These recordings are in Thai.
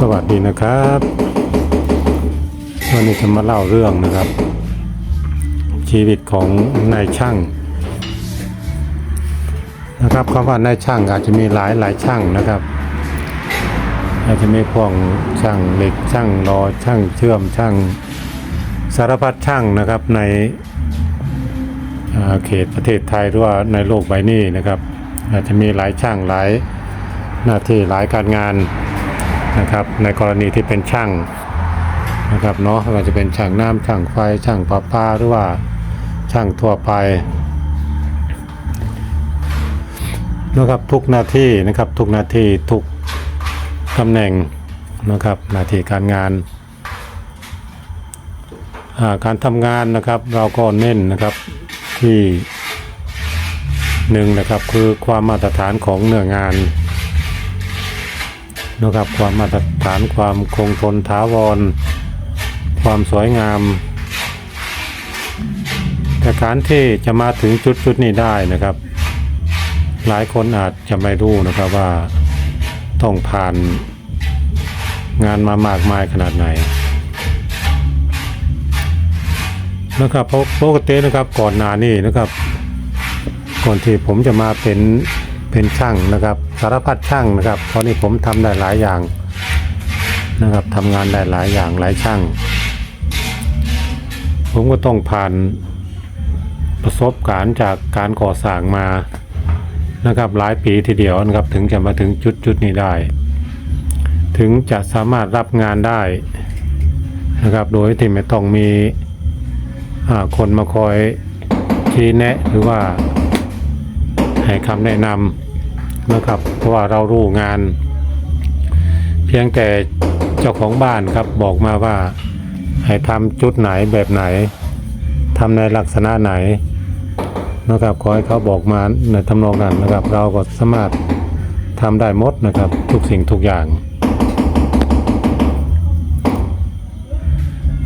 สวัสดีนะครับ วันนี้จะมาเล่าเรื่องนะครับ ชีวิตของนายช่าง นะครับคำว่านายช่างอาจจะมีหลายหลายช่างนะครับ อาจจะมีพวกช่างเหล็กช่างรอช่างเชื่อมช่างสารพัดช่างนะครับในเขตประเทศไทยหรือว่าในโลกใบนี้นะครับ อาจจะมีหลายช่างหลายหน้าที่หลายการงาน นะครับในกรณีที่เป็นช่างนะครับเนาะไม่ว่าจะเป็นช่างน้ำช่างไฟช่างประปาหรือว่าช่างทั่วไปนะครับทุกหน้าที่นะครับทุกหน้าที่ทุกตำแหน่งนะครับหน้าที่การงานการทำงานนะครับเราก็เน้นนะครับที่หนึ่งนะครับคือความมาตรฐานของเนื้องาน นะครับความมาตรฐานความคงทนถาวร ความสวยงามแต่การที่จะมาถึงจุดจุดๆนี้ได้นะครับ หลายคนอาจจะไม่รู้นะครับว่าต้องผ่านงานมามากมายขนาดไหนนะครับเพราะปกตินะครับก่อนหน้านี้นะครับ ก่อนที่ผมจะมาเป็น เป็นช่างนะครับสารพัดช่างนะครับเพราะนี่ผมทำได้หลายอย่างนะครับทำงานได้หลายอย่างหลายช่าง ผมก็ต้องผ่านประสบการณ์จากการก่อสร้างมานะครับหลายปีทีเดียวนะครับถึงจะมาถึงจุดจุดนี้ได้ ถึงจะสามารถรับงานได้นะครับโดยที่ไม่ต้องมีคนมาคอยชี้แนะหรือว่าให้คำแนะนำ นะครับ เพราะว่าเรารู้งาน เพียงแต่เจ้าของบ้านครับบอกมาว่า ให้ทำจุดไหนแบบไหนทำในลักษณะไหนนะครับขอให้เขาบอกมาในทำนองนั้นนะครับ เราก็สามารถทำได้หมดนะครับ ทุกสิ่งทุกอย่าง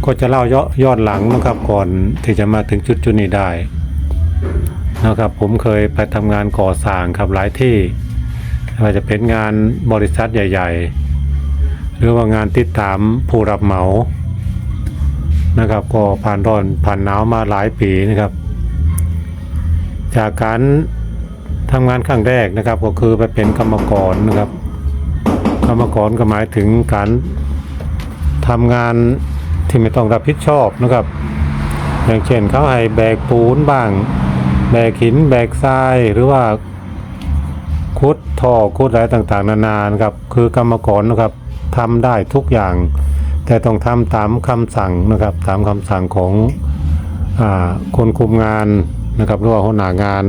ก็จะเล่าย้อนย้อนหลังนะครับก่อนที่จะมาถึงจุดจุดนี้ได้นะครับผมเคยไปทำงานก่อสร้างครับหลายที่ ว่าจะเป็นงานบริษัทใหญ่ ๆ หรือว่างานติดตามผู้รับเหมานะครับ ก็ผ่านร้อนผ่านหนาวมาหลายปีนะครับ จากการทำงานครั้งแรกนะครับ ก็คือไปเป็นกรรมกรนะครับกรรมกรก็หมายถึงการทำงานที่ไม่ต้องรับผิดชอบนะครับ อย่างเช่นเขาให้แบกปูนบ้าง แบกหินแบกทรายหรือว่า คุดท่อคุดอะไรต่างๆ นานานะครับ คือกรรมกรนะครับทำได้ทุกอย่าง แต่ต้องทำตามคำสั่งนะครับ ตามคำสั่งของอคนคุมงานนะครับหรือว่าหัวหน้างาน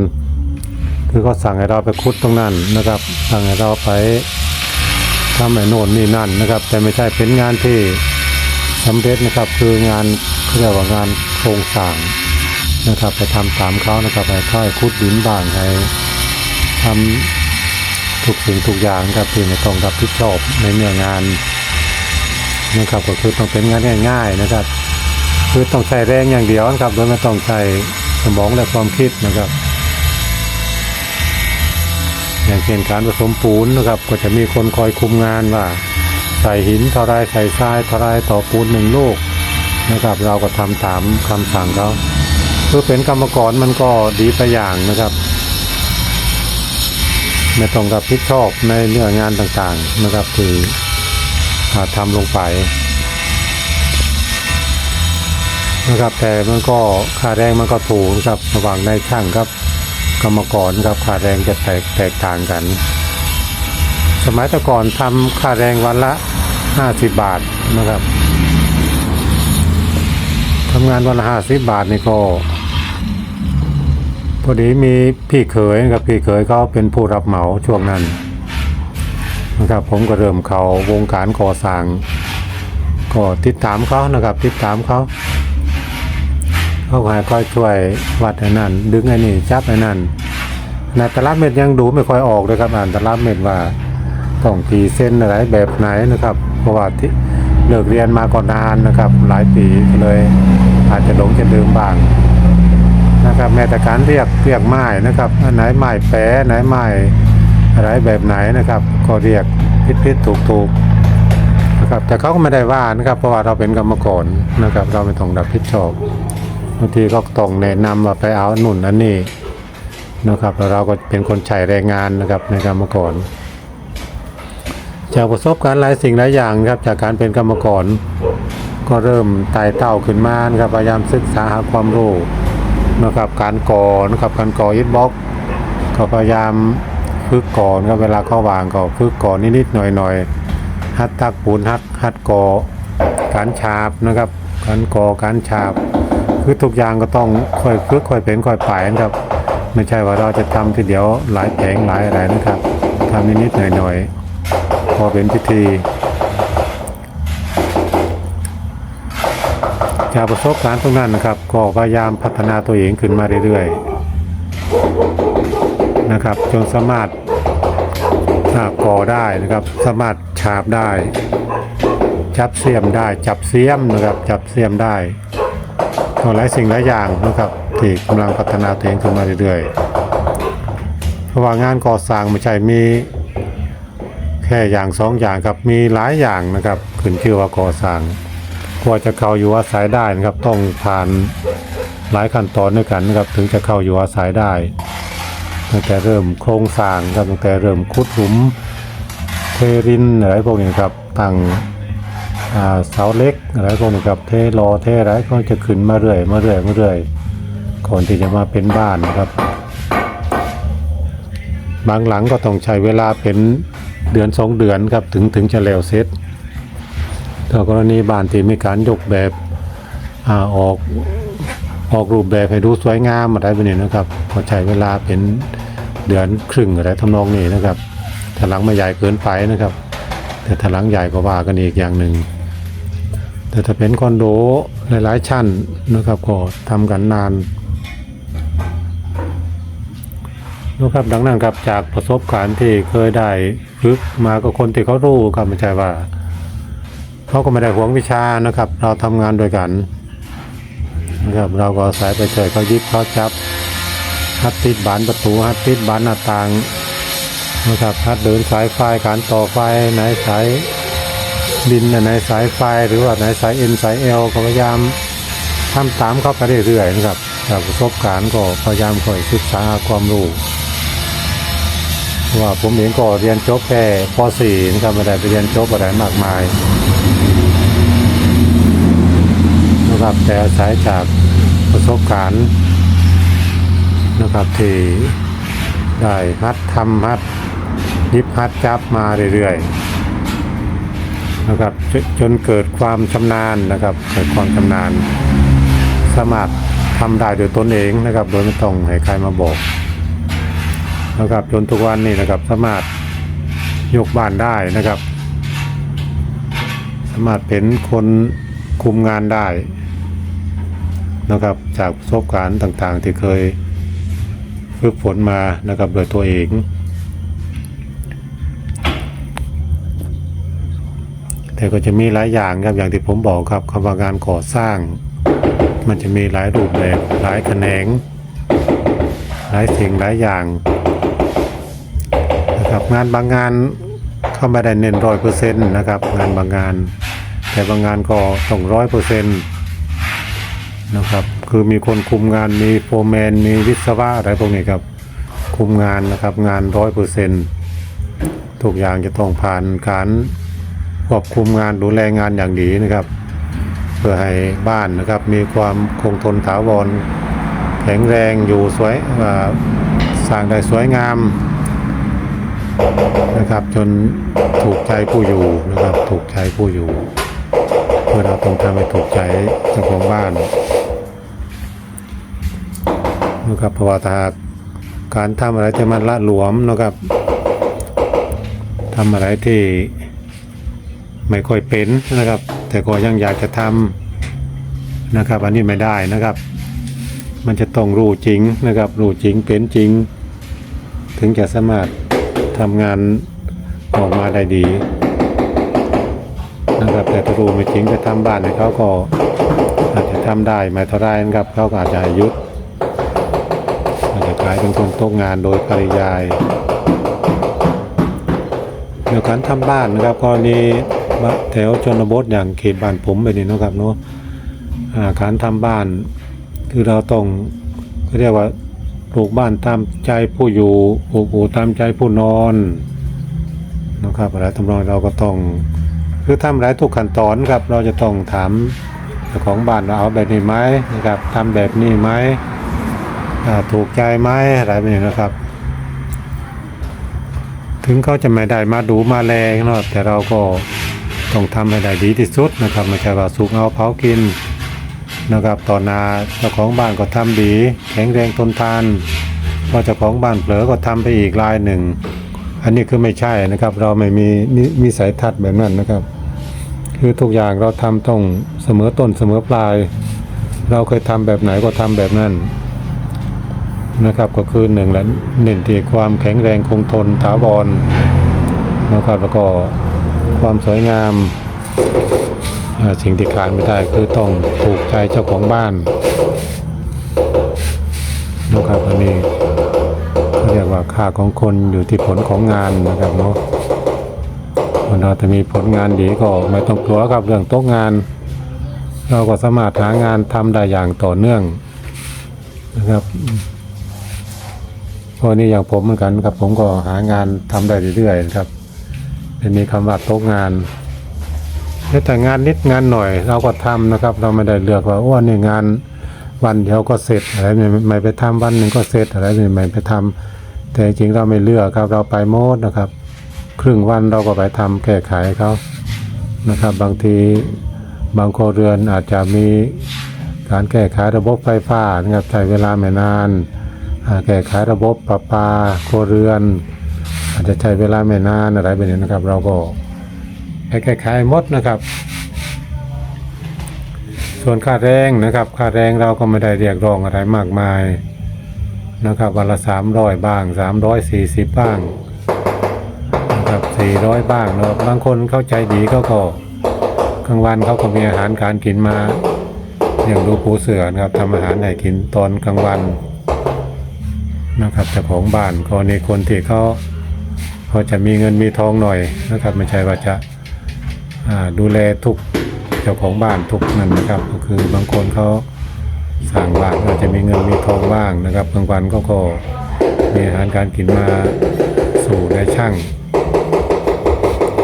คือเขาสั่งให้เราไปคุดตรงนั้นนะครับ สั่งให้เราไปทำไอ้โน่นนี่นั่นนะครับ แต่ไม่ใช่เป็นงานที่สำเร็จนะครับ คืองานเรียกว่างานโครงสร้างนะครับ ไปทำตามเขานะครับไปค่อยคุดดินบ้างให้ทำ ทุกสิ่งทุกอย่างครับที่ไม่ต้องรับผิดชอบในเนื้องานนะครับก็คือต้องเป็นงานง่าย ๆนะครับ คือต้องใช้แรงอย่างเดียวนะครับโดยไม่ต้องใช้สมองและความคิดนะครับ อย่างเช่นการผสมปูนนะครับ ก็จะมีคนคอยคุมงานว่าใส่หินเท่าไรใส่ทรายเท่าไรต่อปูนหนึ่งลูกนะครับ เราก็ทำตามคำสั่งเขาเพื่อเป็นกรรมกรมันก็ดีไปอย่างนะครับ ไม่ต้องรับผิดชอบในเรื่องงานต่างๆนะครับที่อ่าทำลงไปนะครับแต่มันก็ค่าแรงมันก็ถูกนะครับระหว่างนายช่างครับกรรมกรครับค่าแรงจะแตกแตกต่างกัน สมัยแต่ก่อนทำค่าแรงวันละ 50 บาทนะครับทำงานวันละ 50 บาทนี่ก็ พอดีมีพี่เขยนะครับพี่เขยเขาเป็นผู้รับเหมาช่วงนั้นนะครับผมก็เริ่มเขาวงการก่อสร้างก็ติดตามเขานะครับ ติดตามเขาเขาก็ให้ค่อยช่วยวัดไอ้นั่นดึงไอ้นี่จับไอ้นั่นในตลับเม็ดยังดูไม่ค่อยออกเลยครับอ่านตลับเม็ดว่าต้องกี่เส้นอะไรแบบไหนนะครับ เพราะว่าที่เลิกเรียนมาก่อนนานนะครับ หลายปีเลยอาจจะหลงจะลืมบ้าง นะครับแม้แต่การเรียกเรียกไม้นะครับอันไหนไม้แปะไหนไม้อะไรแบบไหนนะครับ ก็เรียกพิดพิดถูกถูกนะครับแต่เขาก็ไม่ได้ว่านะครับ เพราะว่าเราเป็นกรรมกรนะครับ เราไม่ต้องรับผิดชอบบางทีก็ต้องแนะนำว่าไปเอาหนุนอันนี้นะครับแล้วเราก็เป็นคนใช้แรงงานนะครับในกรรมกรจากประสบการณ์หลายสิ่งหลายอย่างนะครับ จากการเป็นกรรมกรก็เริ่มไต่เต้าขึ้นมานะครับพยายามศึกษาหาความรู้ นะครับการก่อนะครับการก่ออิฐบล็อกก็พยายามฝึกก่อนครับเวลาเข้าวางก็ฝึกก่อนนิดๆหน่อยๆหัดตักปูนหัดหัดก่อการฉาบนะครับการก่อการฉาบคือทุกอย่างก็ต้องค่อยฝึกค่อยเป็นค่อยไปนะครับ ไม่ใช่ว่าเราจะทำทีเดียวหลายแผงหลายอะไรนะครับทำนิดๆหน่อยๆพอเป็นพิธี จากประสบการณ์ตรงนั้นนะครับ ก็พยายามพัฒนาตัวเองขึ้นมาเรื่อยๆนะครับ จนสามารถก่อได้นะครับ สามารถฉาบได้ จับเสียมได้ จับเสียมนะครับ จับเสียมได้หลายสิ่งหลายอย่างนะครับที่กำลังพัฒนาตัวเองขึ้นมาเรื่อยๆเพราะว่างานก่อสร้างไม่ใช่มีแค่อย่างสองอย่างครับมีหลายอย่างนะครับขึ้นชื่อว่าก่อสร้าง กว่าจะเข้าอยู่อาศัยได้นะครับ ต้องผ่านหลายขั้นตอนด้วยกันนะครับ ถึงจะเข้าอยู่อาศัยได้ตั้งแต่เริ่มโครงสร้างครับตั้งแต่เริ่มขุดหลุมเทรินอะไรพวกนี้ครับตั้งเสาเล็กอะไรพวกนี้ครับเทรอเทอะไรก็จะขึ้นมาเรื่อยมาเรื่อยมาเรื่อยก่อนที่จะมาเป็นบ้านนะครับบางหลังก็ต้องใช้เวลาเป็นเดือนสองเดือนครับถึงถึงจะแล้วเสร็จ ถ้ากรณีบ้านที่มีการยกแบบอออกออกรูปแบบให้ดูสวยงามอะไรแบบนี้นะครับก็ใช้เวลาเป็นเดือนครึ่งอะไรทำนองนี้นะครับถ้าหลังไม่ใหญ่เกินไปนะครับ แต่ถ้าหลังใหญ่ก็ว่ากันอีกอย่างหนึ่งแต่ถ้าเป็นคอนโดหลายๆชั้นนะครับก็ทำกันนานนะครับดังนั้นครับจากประสบการณ์ที่เคยได้ฝึกมากับคนที่เขารู้ครับไม่ใช่ว่า เขาก็ไม่ได้หวงวิชานะครับ เราทำงานด้วยกันนะครับเราก็อายไปเฉยเขายิบเขาจับฮัดติดบานประตูฮัดติดบานหน้าต่างนะครับฮัดเดินสายไฟการต่อไฟไหนสายดินไหนสายไฟหรือว่าไหนสายเอ็นสายเอลก็พยายามทำตามเขาไปเรื่อยๆนะครับจากประสบการณ์ก็พยายามคอยศึกษาหาความรู้ว่าผมเองก็เรียนจบแค่ป .4 นะครับไม่ได้ไปเรียนจบอะไรมากมาย นะครับ แต่อาศัยจากประสบการณ์นะครับที่ได้ฮัดทำฮัดยิบฮัดจับมาเรื่อยๆนะครับจนจนเกิดความชำนาญนะครับเกิดความชำนาญ สามารถทำได้โดยตนเองนะครับ โดยไม่ต้องให้ใครมาบอกนะครับจนทุกวันนี้นะครับสามารถยกบ้านได้นะครับ สามารถเป็นคนคุมงานได้ นะครับ จากประสบการณ์ต่างๆ ที่เคยฝึกฝนมานะครับโดยตัวเองแต่ก็จะมีหลายอย่างครับอย่างที่ผมบอกครับคำว่างานก่อสร้าง มันจะมีหลายรูปแบบหลายแขนง หลายสิ่งหลายอย่างนะครับงานบางงานเข้าม่ได้เน้นร้อยเปอร์เซ็นต์นะครับงานบางงาน แต่บางงานก็ต้องร้อยเปอร์เซ็นต์ นะครับ คือมีคนคุมงานมีโฟร์แมน มีวิศวะอะไรพวกนี้ครับ คุมงานนะครับ งานร้อยเปอร์เซ็นต์ทุกอย่างจะต้องผ่านการควบคุมงานดูแลงานอย่างดีนะครับ เพื่อให้บ้านนะครับ มีความคงทนถาวรแข็งแรงอยู่สวยสร้างได้สวยงามนะครับ จนถูกใจผู้อยู่นะครับ ถูกใจผู้อยู่ เพื่อเราต้องทำให้ถูกใจเจ้าของบ้าน นะครับเพราะว่าถ้าหากการทำอะไรที่มันละหลวมนะครับทำอะไรที่ไม่ค่อยเป็นนะครับ แต่ก็ยังอยากจะทำนะครับ อันนี้ไม่ได้นะครับ มันจะต้องรู้จริงนะครับรู้จริงเป็นจริง ถึงจะสามารถทำงานออกมาได้ดีนะครับแต่ถ้ารู้ไม่จริงไปทำบ้านให้เขาก็อาจจะทำได้ไม่เท่าไรนะครับเขาก็อาจจะหยุด อาจจะกลายเป็นคนตกงานโดยปริยายเดี๋ยวการทำบ้านนะครับกรณีแถวชนบทอย่างเขตบ้านผมไปนี่นะครับเนาะอ่าการทำบ้าน คือเราต้องเขาเรียกว่าปลูกบ้านตามใจผู้อยู่ปลูกอู่ตามใจผู้นอนนะครับอะไรทำนองเราก็ต้องคือทำหลายทุกขั้นตอนครับ เราจะต้องถามเจ้าของบ้านว่าเอาแบบนี้ไหมนะครับทำแบบนี้ไหม ถูกใจไหมอะไรแบบนี้นะครับ ถึงเขาจะไม่ได้มาดูมาแรงเนาะแต่เราก็ต้องทำให้ได้ดีที่สุดนะครับไม่ใช่ว่าสุกเอาเผากินนะครับต่อนาเจ้าของบ้านก็ทำดี แข็งแรงทนทานพอเจ้าของบ้านเผลอก็ทำไปอีกรายหนึ่ง อันนี้คือไม่ใช่นะครับ เราไม่มีมีมีสายทัศน์แบบนั้นนะครับ คือทุกอย่างเราทำต้องเสมอต้นเสมอปลาย เราเคยทำแบบไหนก็ทำแบบนั้น นะครับก็คือหนึ่งและเน้นที่ความแข็งแรงคงทนถาวรนะครับแล้วก็ความสวยงามสิ่งที่ขาดไม่ได้คือต้องถูกใจเจ้าของบ้านนะครับอันนี้เรียกว่าค่าของคนอยู่ที่ผลของงานนะครับเนาะคนเราจะมีผลงานดีก็ไม่ต้องกลัวครับเรื่องโต๊ะงาน เราก็สามารถหางานทำได้อย่างต่อเนื่องนะครับ พราะนี่อย่างผมเหมือนกันครับ ผมก็หางานทำได้เรื่อยๆครับไม่มีคำว่าตกงานแต่งานนิดงานหน่อย เราก็ทำนะครับ เราไม่ได้เลือกว่าโอ้อันนี่งานวันเดียวก็เสร็จอะไรไม่ไม่ไปทำวันหนึ่งก็เสร็จอะไรไม่ไม่ไปทำแต่จริงเราไม่เลือกครับ เราไปโมดนะครับ ครึ่งวันเราก็ไปทำแก้ไขเขานะครับ บางทีบางครัวเรือนอาจจะมีการแก้ไขระบบไฟฟ้านะครับใช้เวลาไม่นาน แก้ไขระบบประปาครัวเรือน อาจจะใช้เวลาไม่นานอะไรแบบนี้นะครับ เราก็แก้ไขหมดนะครับ ส่วนค่าแรงนะครับ ค่าแรงเราก็ไม่ได้เรียกร้องอะไรมากมายนะครับวันละสามร้อยบ้างสามร้อยสี่สิบบ้างนะครับสี่ร้อยบ้างเนาะบางคนเข้าใจดีเขาก็กลางวันเขาก็มีอาหารการกินมาอย่างดูปูเสือนะครับทำอาหารให้กินตอนกลางวัน นะครับเจ้าของบ้านก็ในคนที่เขาเขาจะมีเงินมีทองหน่อยนะครับ ไม่ใช่ว่าจะาดูแลทุกเจ้าของบ้านทุกนั่นนะครับ ก็คือบางคนเขาสร้างบ้านก็จะมีเงินมีทองว่างนะครับบางวันก็ก็มีอาหารการกินมาสู่ในช่าง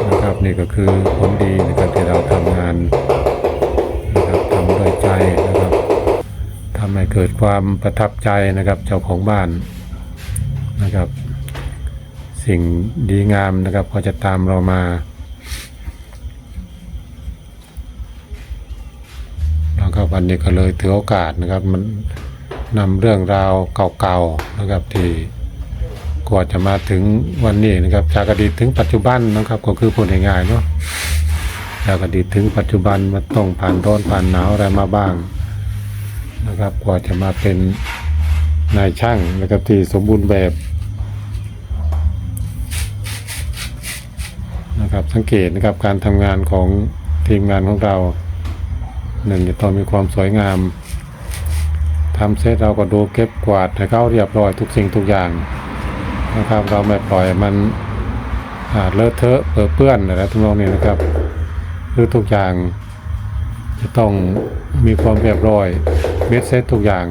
นะครับนี่ก็คือผลดีนะครับที่เราทำงานนะครับทำด้วยใจนะครับทำให้เกิดความประทับใจนะครับเจ้าของบ้าน นะครับ สิ่งดีงามนะครับก็จะตามเรามาแล้วก็วันนี้ก็เลยถือโอกาสนะครับ มันนำเรื่องราวเก่าๆนะครับที่กว่าจะมาถึงวันนี้นะครับ จากอดีตถึงปัจจุบันนะครับ ก็คือพูดง่ายๆเนาะจากอดีตถึงปัจจุบันมันต้องผ่านร้อนผ่านหนาวอะไรมาบ้างนะครับ กว่าจะมาเป็น นายช่างนะครับที่สมบูรณ์แบบนะครับสังเกตนะครับการทำงานของทีมงานของเราหนึ่งจะต้องมีความสวยงามทำเสร็จเราก็ดูเก็บกวาดให้เขาเรียบร้อยทุกสิ่งทุกอย่างนะครับเราไม่ปล่อยมันเลอะเทอะเปื้อนเปื้อนอะไรทุกนองนี้นะครับคือทุกอย่างจะต้องมีความเรียบร้อยเม็ดเซตทุกอย่าง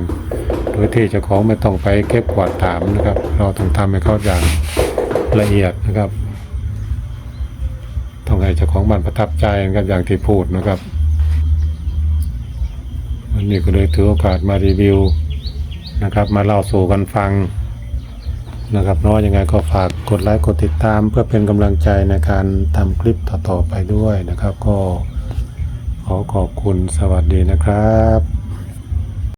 โดยที่เจ้าของไม่ต้องไปเก็บกวาดถามนะครับ เราต้องทำให้เขาอย่างละเอียดนะครับต้องให้เจ้าของบ้านประทับใจนะครับอย่างที่พูดนะครับวันนี้ก็เลยถือโอกาสมารีวิวนะครับ มาเล่าสู่กันฟังนะครับน้อยยังไงก็ฝากกดไลค์กดติดตาม เพื่อเป็นกำลังใจในการทำคลิปต่อๆไปด้วยนะครับ ก็ขอขอบคุณสวัสดีนะครับ